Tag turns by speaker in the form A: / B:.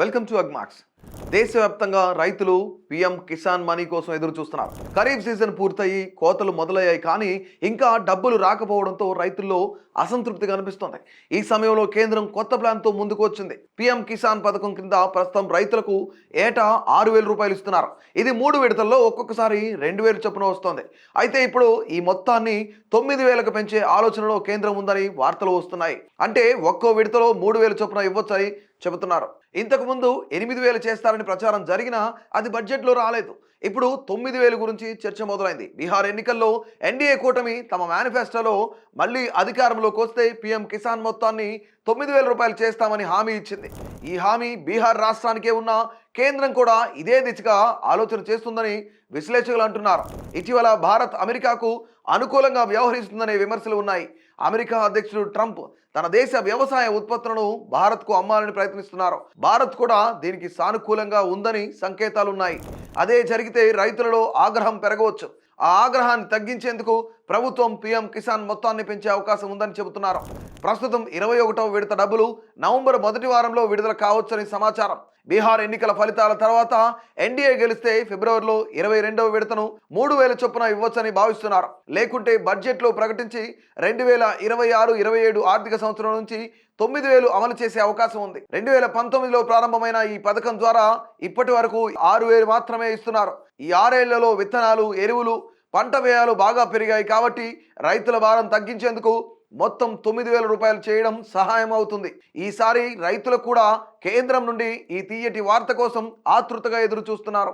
A: Welcome to Agmax. దేశవ్యాప్తంగా రైతులు PM Kisan money కోసం ఎదురు చూస్తున్నారు ఖరీఫ్ సీజన్ పూర్తయి కోతలు మొదలయ్యాయి కానీ ఇంకా డబ్బులు రాకపోవడంతో రైతుల్లో అసంతృప్తి కనిపిస్తోంది. ఈ సమయంలో కేంద్రం కొత్త ప్లాన్తో ముందుకు వచ్చింది. పిఎం కిసాన్ పథకం కింద ప్రస్తుతం రైతులకు ఏటా ఆరు వేల రూపాయలు ఇస్తున్నారు. ఇది మూడు విడతల్లో ఒక్కొక్కసారి రెండు వేలు చొప్పున వస్తోంది. అయితే ఇప్పుడు ఈ మొత్తాన్ని తొమ్మిది వేలకు పెంచే ఆలోచనలో కేంద్రం ఉందని వార్తలు వస్తున్నాయి. అంటే ఒక్కో విడతలో మూడు వేలు చొప్పున ఇవ్వచ్చని చెబుతున్నారు. ఇంతకు ముందు ఎనిమిది వేలు చేస్తారని ప్రచారం జరిగినా అది బడ్జెట్లో రాలేదు. ఇప్పుడు తొమ్మిది వేలు గురించి చర్చ మొదలైంది. బీహార్ ఎన్నికల్లో ఎన్డీఏ కూటమి తమ మేనిఫెస్టోలో మళ్ళీ అధికారంలోకి వస్తే పీఎం కిసాన్ మొత్తాన్ని తొమ్మిది వేల రూపాయలు చేస్తామని హామీ ఇచ్చింది. ఈ హామీ బీహార్ రాష్ట్రానికే ఉన్న కేంద్రం కూడా ఇదే దిశగా ఆలోచన చేస్తుందని విశ్లేషకులు అంటున్నారు. ఇటీవల భారత్ అమెరికాకు అనుకూలంగా వ్యవహరిస్తుందనే విమర్శలు ఉన్నాయి. అమెరికా అధ్యక్షుడు ట్రంప్ తన దేశ వ్యవసాయ ఉత్పత్తులను భారత్కు అమ్మాలని ప్రయత్నిస్తున్నారు. భారత్ కూడా దీనికి సానుకూలంగా ఉందని సంకేతాలున్నాయి. అదే జరిగితే రైతులలో ఆగ్రహం పెరగవచ్చు. ఆ ఆగ్రహాన్ని తగ్గించేందుకు ప్రభుత్వం పీఎం కిసాన్ మొత్తాన్ని పెంచే అవకాశం ఉందని చెబుతున్నారు. ప్రస్తుతం ఇరవై ఒకటవ విడత డబ్బులు నవంబర్ మొదటి వారంలో విడుదల కావచ్చని సమాచారం. బీహార్ ఎన్నికల ఫలితాల తర్వాత ఎన్డీఏ గెలిస్తే ఫిబ్రవరిలో ఇరవై రెండవ విడతను మూడు వేల చొప్పున ఇవ్వచ్చని భావిస్తున్నారు. లేకుంటే బడ్జెట్లో ప్రకటించి రెండు వేల ఇరవై ఆరు ఇరవై ఏడు ఆర్థిక సంవత్సరం నుంచి తొమ్మిది వేలు అమలు చేసే అవకాశం ఉంది. రెండు వేల పంతొమ్మిదిలో ప్రారంభమైన ఈ పథకం ద్వారా ఇప్పటి వరకు ఆరు వేలు మాత్రమే ఇస్తున్నారు. ఈ ఆరేళ్ళలో విత్తనాలు ఎరువులు పంట వ్యయాలు బాగా పెరిగాయి కాబట్టి రైతుల భారం తగ్గించేందుకు మొత్తం తొమ్మిది వేల రూపాయలు చేయడం సహాయం అవుతుంది ఈసారి రైతులు కూడా కేంద్రం నుండి ఈ తీయటి వార్త కోసం ఆతృతగా ఎదురు చూస్తున్నారు